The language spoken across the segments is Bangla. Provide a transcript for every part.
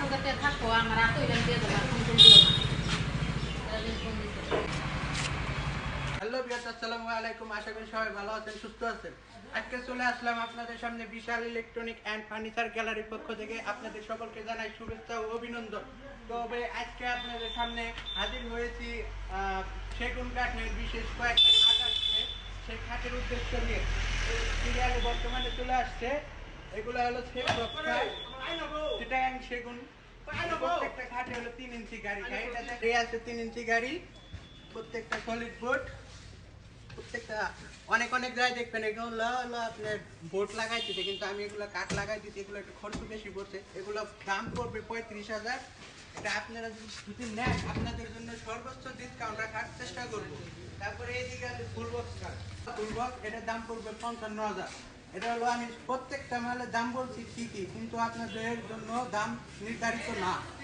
নগরতে থাকো আমার ইলাম দিয়ে দেবো হ্যালো বিয়াস আসসালামু আলাইকুম আশা করি সবাই ভালো আছেন, সুস্থ আছেন? আজকে চলে আসলাম আপনাদের সামনে বিশাল ইলেকট্রনিক অ্যান্ড ফার্নিচার গ্যালারির পক্ষ থেকে। আপনাদের সকলকে জানাই শুভেচ্ছা ও অভিনন্দন। তবে আজকে আপনাদের সামনে হাজির হয়েছি সেগুন কাঠের বিশেষ কয়েকটা খাট আসছে। সেই খাটের উদ্দেশ্য নিয়ে সিরিয়ালে বর্তমানে চলে আসছে। এগুলো হলো সেগুন। সেগুন প্রত্যেকটা খাটে হলো তিন ইঞ্চি গাড়ি। গাড়িটা দেখে আছে তিন ইঞ্চি গাড়ি। প্রত্যেকটা সলিড বোর্ড প্রত্যেকটা অনেক অনেক জায়গায় দেখবেন এগুলো হলো আপনার বোর্ড লাগাই দিতে কিন্তু আমি এগুলো কাঠ লাগাই দিতে, এগুলো একটু খরচ বেশি পড়ছে। এগুলো দাম পড়বে পঁয়ত্রিশ হাজার। এটা আপনারা যদি- নেন, আপনাদের জন্য সর্বোচ্চ ডিসকাউন্ট রাখার চেষ্টা করব। তারপরে এইদিকে আছে ফুল কাঠ এটার দাম পড়বে পঞ্চান্ন হাজার। এটা হলো আমি প্রত্যেকটা মালের দাম বলছি ঠিকই, কিন্তু আপনাদের জন্য দাম নির্ধারিত না।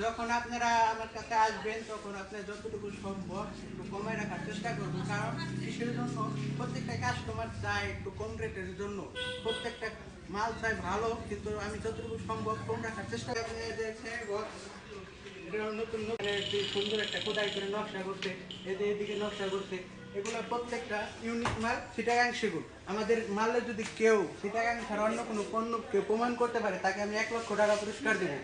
যখন আপনারা আমার কাছে আসবেন, তখন আপনার যতটুকু সম্ভব একটু কমায় রাখার চেষ্টা করব। কারণ কিসের জন্য প্রত্যেকটা কাস্টমার চায় একটু কম রেটের জন্য। প্রত্যেকটা মাল চাই ভালো, কিন্তু আমি যতটুকু সম্ভব কম রাখার চেষ্টা করি নতুন নতুন সুন্দর একটা খোদাই করে নকশা করছে। এদের এদিকে নকশা করছে। এগুলো প্রত্যেকটা ইউনিক মাল সিটাগাং সেগুন। আমাদের মালে যদি কেউ সিটাগাং ছাড়া অন্য কোনো পণ্য কেউ প্রমাণ করতে পারে, তাকে আমি এক লক্ষ টাকা পুরস্কার দেবো।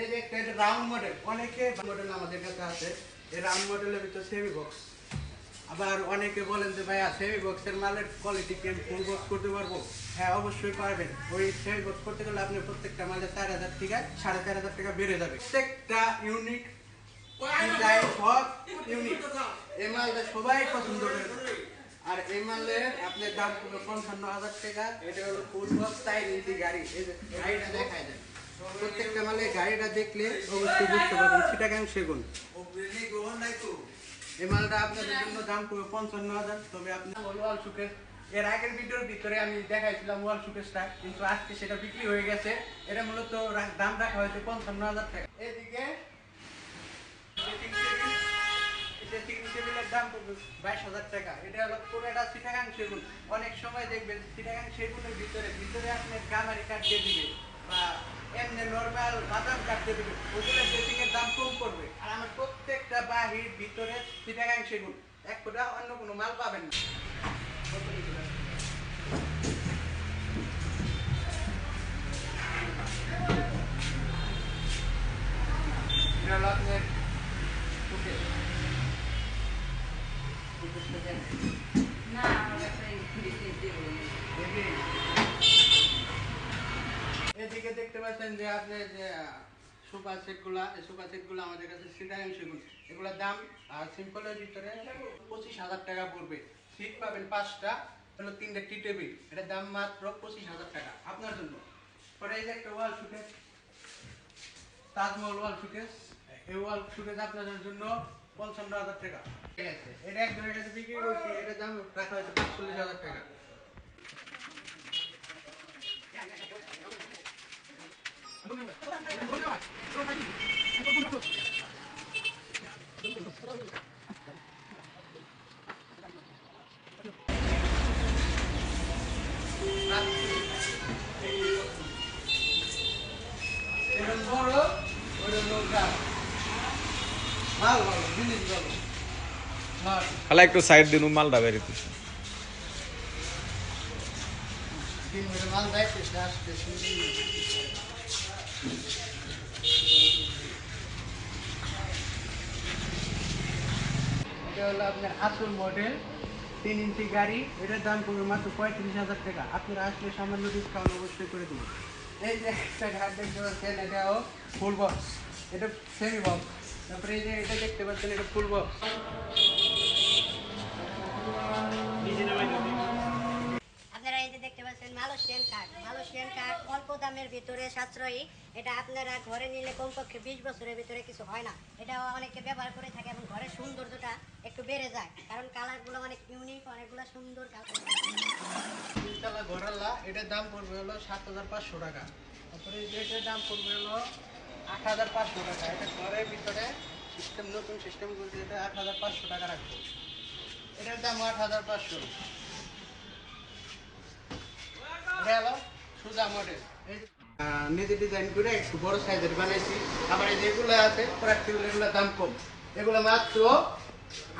এই যে একটা এটা রাউন্ড মডেল অনেকে মডেল আমাদের কাছে আছে। এই রাউন্ড মডেলের ভিতর সেমি বক্স আবার অনেকে বলেন যে, ভাইয়া সেমি বক্সের মালের কোয়ালিটি কি আমি ফুল বক্স করতে পারব? হ্যাঁ অবশ্যই পারবেন। ওই সেমি বক্স করতে গেলে আপনি প্রত্যেকটা মালের চার হাজার থেকে সাড়ে চার হাজার টাকা বেড়ে যাবে। প্রত্যেকটা ইউনিক সব ইউনিক এই মালটা সবাই পছন্দ করে। আর এই মালের আপনার দাম পঞ্চান্ন হাজার টাকা। এটা হলো ফুল বক্স চার ইঞ্চি গাড়ি। এই গাড়িটা দেখায় যায় প্রত্যেকটা মালে গাড়িটা দেখলে অবশ্যই বুঝতে পারবেন, চিটাগাং সেগুন। এই মালটা আপনাদের জন্য দাম পড়বে পঞ্চান্ন হাজার, তবে আপনি ওয়াল সুকেশ এর আগের ভিডিওর ভিতরে আমি দেখাইছিলাম ওয়াল সুকেশটা কিন্তু আজকে সেটা বিক্রি হয়ে গেছে। এটা মূলত দাম রাখা হয়েছে পঞ্চান্ন হাজার টাকা। এদিকে দাম বাইশ হাজার টাকা। এটা হলো সেগুন। অনেক সময় দেখবেন চিটাগাং সেগুনের ভিতরে ভিতরে আপনার গামারি কাঠ দিয়ে দিবে বা এমনি নর্মাল বাদাম দিবে। ওগুলো এর দাম কম পড়বে। আর আমার প্রত্যেকটা বাহির ভিতরে চিটাগাং সেগুন। এক ফোঁটা অন্য কোনো মাল পাবেন না। না আমার দিয়ে দেবো এদিকে দেখতে পাচ্ছেন যে আপনি যে সোফা সেটগুলা এই সোফা সেটগুলো আমাদের কাছে সিটাইম সেগুন এগুলোর দাম আর সিম্পলের ভিতরে পঁচিশ হাজার টাকা পড়বে। সিট পাবেন পাঁচটা হলো তিনটা টি টেবিল এটার দাম মাত্র পঁচিশ হাজার টাকা, আপনার জন্য। পরে এই যে একটা ওয়াল শুকেস তাজমহল ওয়াল শুকেস এই ওয়াল শুকেস আপনাদের জন্য পঞ্চান্ন হাজার টাকা। ঠিক আছে, এটা একদম এটা বিক্রি করছি, এটার দাম রাখা হয়েছে পাঁচচল্লিশ হাজার টাকা এরকম বড় ওইরকম নৌকা ভালো ভালো জিনিস ভালো হ্যাঁ খালা একটু সাইড দিন মাল হলো আপনার আসল মডেল তিন ইঞ্চি গাড়ি, এটার দাম পড়বে মাত্র পঁয়ত্রিশ হাজার টাকা। আপনারা আসলে সামান্য ডিসকাউন্ট অবশ্যই করে দেবো এই যে একটা ঘাট দেখতে পাচ্ছেন, এটাও ফুল বক্স এটা সেমি বক্স তারপরে এই যে এটা দেখতে পাচ্ছেন এটা ফুল বক্স আপনারা এই যে দেখতে পাচ্ছেন মালয়েশিয়ান কাঠ মালয়েশিয়ান কাঠ অল্প দামের ভিতরে সাশ্রয়ী। এটা আপনারা ঘরে নিলে কমপক্ষে বিশ বছরের ভিতরে কিছু হয় না। এটা অনেকে ব্যবহার করে থাকে এবং ঘরের সৌন্দর্যটা একটু বেড়ে যায়। কারণ কালারগুলো অনেক ইউনিক অনেকগুলো সুন্দর কালার তিনতলা ঘরাল্লা এটার দাম পড়বে হলো সাত হাজার পাঁচশো টাকা। তারপরে এটার দাম পড়বে হলো সুজা মডেল নিজে ডিজাইন করে একটু বড় সাইজের বানাইছি। আবার এই যেগুলো আছে প্র্যাকটিক্যাল দাম কম। এগুলো মাত্র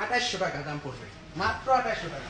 আঠাশশো টাকা দাম পড়বে। মাত্র আঠাশশো টাকা।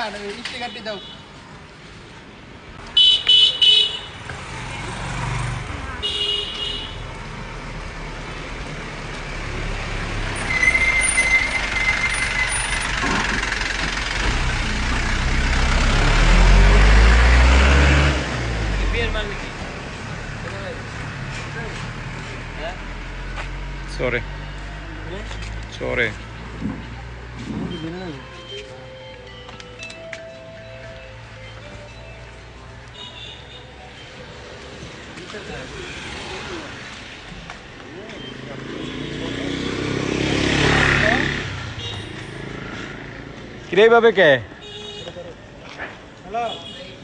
કાઢ ઇસ્ટી કાઢી Sorry. Sorry. হ্যালো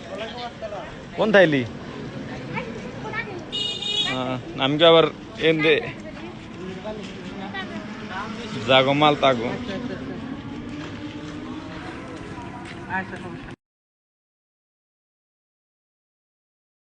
ওয়ালাইকুম আসসালাম। কোন থাইলি? আমি কি আবার এন্দে জাগো মাল তাগো। আচ্ছা সমস্যা নেই।